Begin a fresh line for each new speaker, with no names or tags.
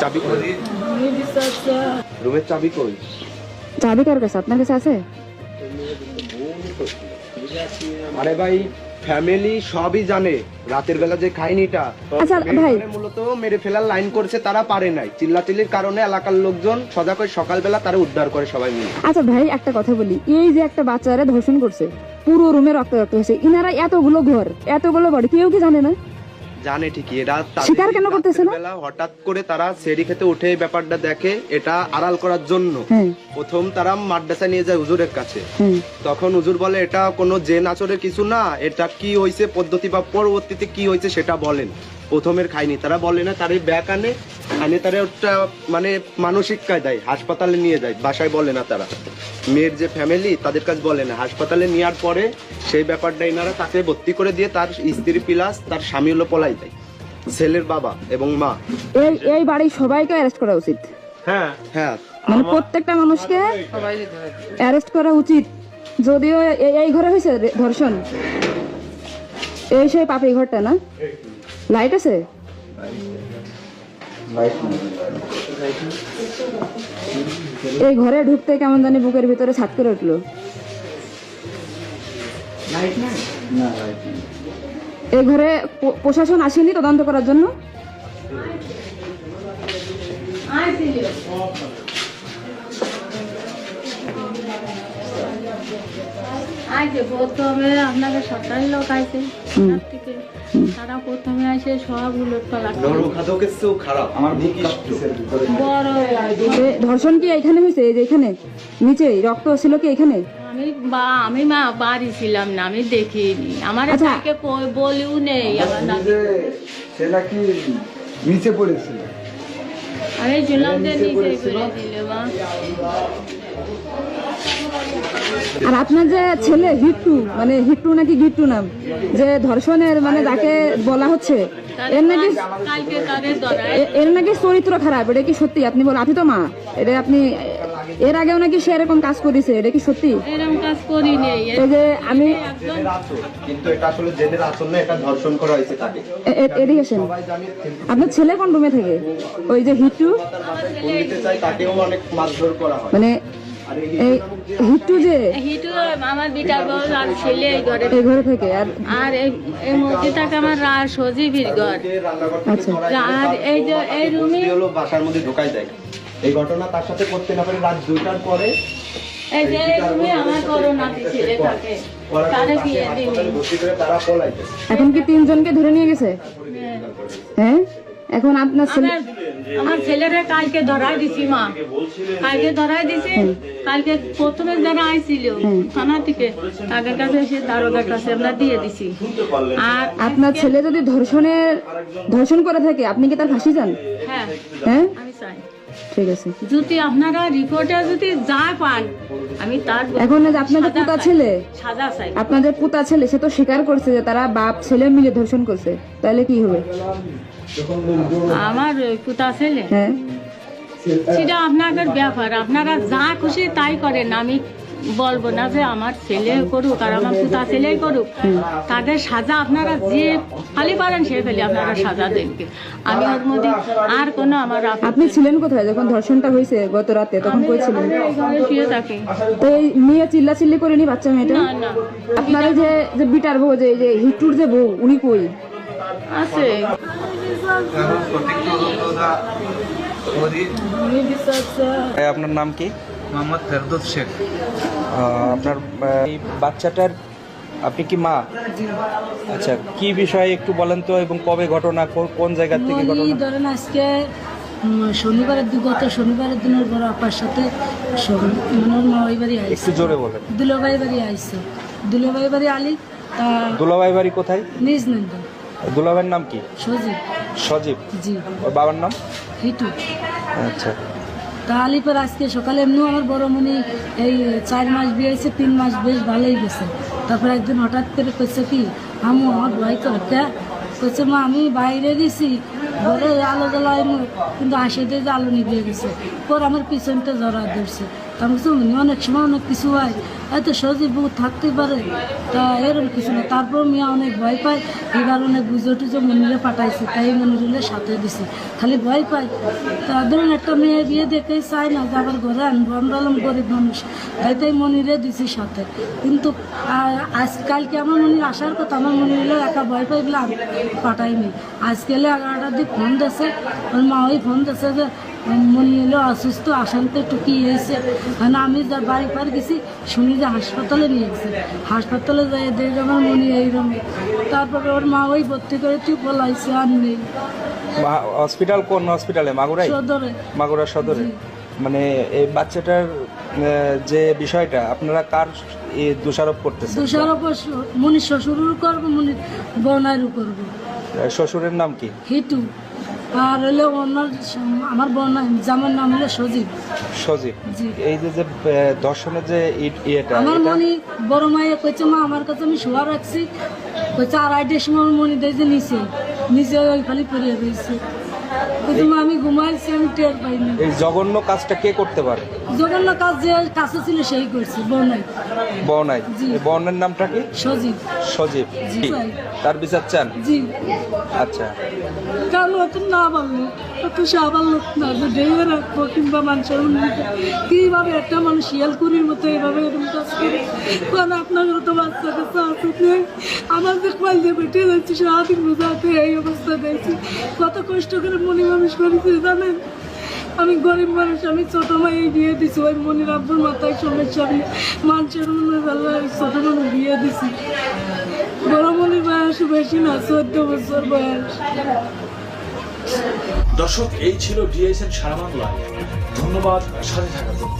চাবি রুমের চাবি কই?
চাবি কার কাছে? আপনার কাছে আছে?
আরে ভাই ফ্যামিলি সবই জানে। রাতের বেলা যে খাইনিটা
আচ্ছা, ভাই।
মূলত মেরে ফেলার লাইন করছে তারা পারে নাই। চিল্লাচিল্লির কারণে এলাকার লোকজন সজাগ হয়ে সকালবেলা তারা উদ্ধার করে সবাই মিলে।
আচ্ছা ভাই একটা কথা বলি। এই যে একটা বাচ্চারা ধর্ষণ করছে পুরো রুমে রক্ত রক্ত হয়েছে। ইনারা এতগুলো ঘর এতগুলো বাড়ি কেউ কি জানে না?
জানে ঠিকই এরা শিকার
স্বীকার কেন করতেছে না?
বেলা হঠাৎ করে তারা সেরি খেতে উঠে এই ব্যাপারটা দেখে এটা আড়াল করার জন্য। প্রথম তারা মাদ্রাসা নিয়ে যায় হুজুরের কাছে। তখন হুজুর বলে এটা কোনো জেন আচরের কিছু না এটা কি হয়েছে পদ্ধতি বা পরবর্তীতে কি হয়েছে সেটা বলেন। প্রথমের খাইনি তারা বলে না তার ব্যাক আনে আনে তারা ওটা মানে মানসিক কায়দায় হাসপাতালে নিয়ে যায় বাসায় বলে না তারা। মেয়ের যে ফ্যামিলি তাদের কাছে বলে না। হাসপাতালে নেওয়ার পরে সেই ব্যাপারটা এনারা তাকে ভর্তি করে দিয়ে তার স্ত্রী প্লাস তার স্বামী হলো পলাই দেয় ছেলের বাবা এবং মা।
এই এই বাড়ির সবাইকে অ্যারেস্ট করা উচিত।
হ্যাঁ। হ্যাঁ।
মানে প্রত্যেকটা মানুষকে অ্যারেস্ট করা উচিত। যদিও এই- এই ঘরে হয়েছে রে- ধর্ষণ। এই সেই পাপি ঘরটা না? লাইট আছে? এই ঘরে ঢুকতে কেমন জানি বুকের ভিতরে ছাদ করে উঠল। এই ঘরে প্রশাসন আসেনি তদন্ত করার জন্য?
আপনাকে সরকারি লোক আইছে। থেকে তারা প্রথমে আসে সব উলট পালাট
খারাপ। আমার
বড়
ধর্ষণ কি এখানে হয়েছে? যে এখানে? নিচে রক্ত ছিল কি এখানে?
আমি বা আমি মা বাড়ি ছিলাম না আমি দেখিনি। আমার
আচ্ছা।
তাকে কই বলিও নেই। আমার না
সে নাকি নিচে পড়েছিল?
শুনলাম নিচে করে দিলে মা।
আর আপনার যে ছেলে হিট্টু মানে হিট্টু নাকি গিট্টু নাম যে ধর্ষণের মানে যাকে বলা হচ্ছে এর নাকি এর নাকি চরিত্র খারাপ এটা কি সত্যি? আপনি বলেন আপনি তো মা এটা আপনি এর আগেও নাকি সে এরকম কাজ করেছে এটা কি সত্যি?
এরকম কাজ করি নেই।
এই যে আমি
কিন্তু এটা আসলে জেনের আসল না এটা ধর্ষণ করা হয়েছে তাকে।
এ- এ- এদিকে আসেন। আপনার ছেলে কোন রুমে থেকে? ওই যে
তাকেও অনেক মারধর করা হয়।
মানে
আর এই
যে
হিটু আমার আর ছেলে এই ঘরে
এই ঘরে থেকে আর
আর এই এই মসজিদটাকে আমার রা সজীবীর ঘর।
আচ্ছা।
আর এই যে এই রুমে
হলো বাসার মধ্যে ঢোকাই দেয় এই ঘটনা তার সাথে করতে না পারে রাত দুইটার পরে
এই যে এই রুমে আমার করোনা ছেলে থাকে তারে বিয়ে দিবি
হাসপাতালে ভর্তি করে তারা পলাইছে
এখন কি তিনজনকে ধরে নিয়ে গেছে? হ্যাঁ? এখন আপনার ছেলে
আমার ছেলেরে কালকে ধরাই দিছি মা। কালকে ধরাই দিছি কালকে প্রথমে যারা আইছিল থানা থেকে তাদের কাছে এসে দারোগার কাছে আমরা দিয়ে দিছি। আর
আপনার ছেলে যদি ধর্ষণের ধর্ষণ করে থাকে আপনি কি তার ফাঁসি চান?
হ্যাঁ
হ্যাঁ?
আমি চাই।
ঠিক আছে।
যদি আপনারা রিপোর্টে যদি যা পান আমি তার
এখন যে আপনাদের পুতা ছেলে
সাজা চাই।
আপনাদের পুতা ছেলে সে তো স্বীকার করছে যে তারা বাপ ছেলে মিলে ধর্ষণ করছে। তাহলে কি হবে?
আমার ওই পুতা ছেলে।
হ্যাঁ।
সেটা আপনাদের ব্যাপার। আপনারা যা খুশি তাই করেন। আমি বলব না যে আমার ছেলে করুক আর আমার পুতা ছেলেই করুক। তাদের সাজা আপনারা যে খালি পারেন সে ফেলে আপনারা সাজা দেনকে আমি ওর মধ্যে আর কোনো আমার
আপনি ছিলেন কোথায়? যখন ধর্ষণটা হয়েছে গত রাতে তখন কই ছিলেন।
শুয়ে থাকি।
তো এই মেয়ে চিল্লা চিল্লি করেনি বাচ্চা মেয়েটা?
না না।
আপনার যে যে বিটার বউ যে হিটুর যে বউ উনি কই?
আছে।
আপনার নাম কি?
মোহাম্মদ ফেরদৌস শেখ।
আপনার এই বাচ্চাটার আপনি কি মা? আচ্ছা কি বিষয়ে একটু বলেন তো এবং কবে ঘটনা কোন জায়গা থেকে ঘটনা?
ধরেন আজকে শনিবারের দিন গত শনিবারের দিনের বড় আপার সাথে শনি- মানে ওর বাড়ি আইসে
একটু জোরে বলেন।
দুলাভাই বাড়ি আইসে দুলাভাই বাড়ি আলি তা
দুলাভাই বাড়ি কোথায়?
নিজ নিন্দ
দুলাভাইয়ের নাম কি?
সজীব।
সজীব।
জি।
ওর বাবার নাম?
হিটু
আচ্ছা।
তা আলিপর আজকে সকালে এমনিও আমার বড় মনি এই চার মাস বিয়ে হয়েছে তিন মাস বেশ ভালোই গেছে। তারপর একদিন হঠাৎ করে কইছে কি আমু আমার ভয় তো কে কইছে মা আমি বাইরে দিছি ঘরে আলো জ্বলাই কিন্তু আসে দিয়ে আলো নিভিয়ে গেছে। পর আমার পিছনটা জড়া ধরছে। আমি বলছি, অনেক সময় অনেক কিছু হয়। এত সহজে বউ থাকতে পারে তা এরকম কিছু না। তারপর মিয়া অনেক ভয় পায় এই কারণে বুঝো টুজো মনিরে পাঠাইছে তাই মনিরুলে সাথে দিছে। খালি ভয় পায়। তা ধরুন একটা মেয়ে বিয়ে দেখে চায় না যে আবার ঘরে আনব আমরা হলাম গরিব মানুষ। তাই তাই মনিরে দিছি সাথে। কিন্তু আজকালকে আমার মনির আসার কথা আমার মনিরে একা ভয় পাই বলে পাঠাইনি আজকালে এগারোটার দিক ফোন দিয়েছে ওর মা ওই ফোন দিয়েছে যে মনি এলো অসুস্থ আসানতে একটু কি হয়েছে। মানে আমি যা বাড়ি পার গেছি শুনি যে হাসপাতালে নিয়ে গেছে। হাসপাতালে যাই দেখি আমার মনি এইরকম তারপরে ওর মা ওই ভর্তি করে তুই বলাইছে আর নেই।
হসপিটাল কোন হসপিটালে? মাগুরাই?
সদরে।
মাগুরা সদরে। মানে এই বাচ্চাটার যে বিষয়টা আপনারা কার দোষারোপ করতেছেন?
দুশোর ওপর মনি শ্বশুরও করব মনি বোনারও করব।
শ্বশুরের নাম কি?
হিটু। আর হলো ওনার আমার বোন জামার নাম হলো সজীব।
সজীব। এই যে যে আহ, যে ইয়েটা
আমার মনি বড় মায়ে কইছে মা আমার কাছে আমি শোয়া রাখছি। কইছে আড়াইটের সময় মনি দেয় যে নিচে। নিচে ওই খালি পড়িয়ে রয়েছে কইছে আমি ঘুমাইছি আমি টের পাইনি
এই জঘন্য কাজটা কে করতে পারে?
জঘন্য কাজ যে কাছে ছিল সেই করছে বোনাই
বনাই বনের নামটা কি?
সজীব।
সজীব। তার বিচার চান?
জি।
আচ্ছা।
কারণ অত না পারল অত সাবাল লোক না যে ডেয়ে রাখব কিংবা মানুষের উন্নতি। কীভাবে একটা মানুষ মতো এরকম কাজ করে? কারণ আপনার বাচ্চা কাছে আমার যে দিয়ে বেটে যাচ্ছি সারাদিন বোঝাতে এই অবস্থা দেখছি। কত কষ্ট করে মনে মানুষ করেছে জানেন? আমি গরিব মানুষ, আমি ছোট মাই বিয়ে দিছি, ওই মনির আব্বুর মাথায় সমস্যা আমি মানুষের মনে ভালো ছোট মানুষ বিয়ে দিছি। বড় মনির বয়স বেশি না, চোদ্দ বছর বয়স।
দর্শক, এই ছিল ডিএসএন সারা বাংলা ধন্যবাদ, সাথে থাকার জন্য।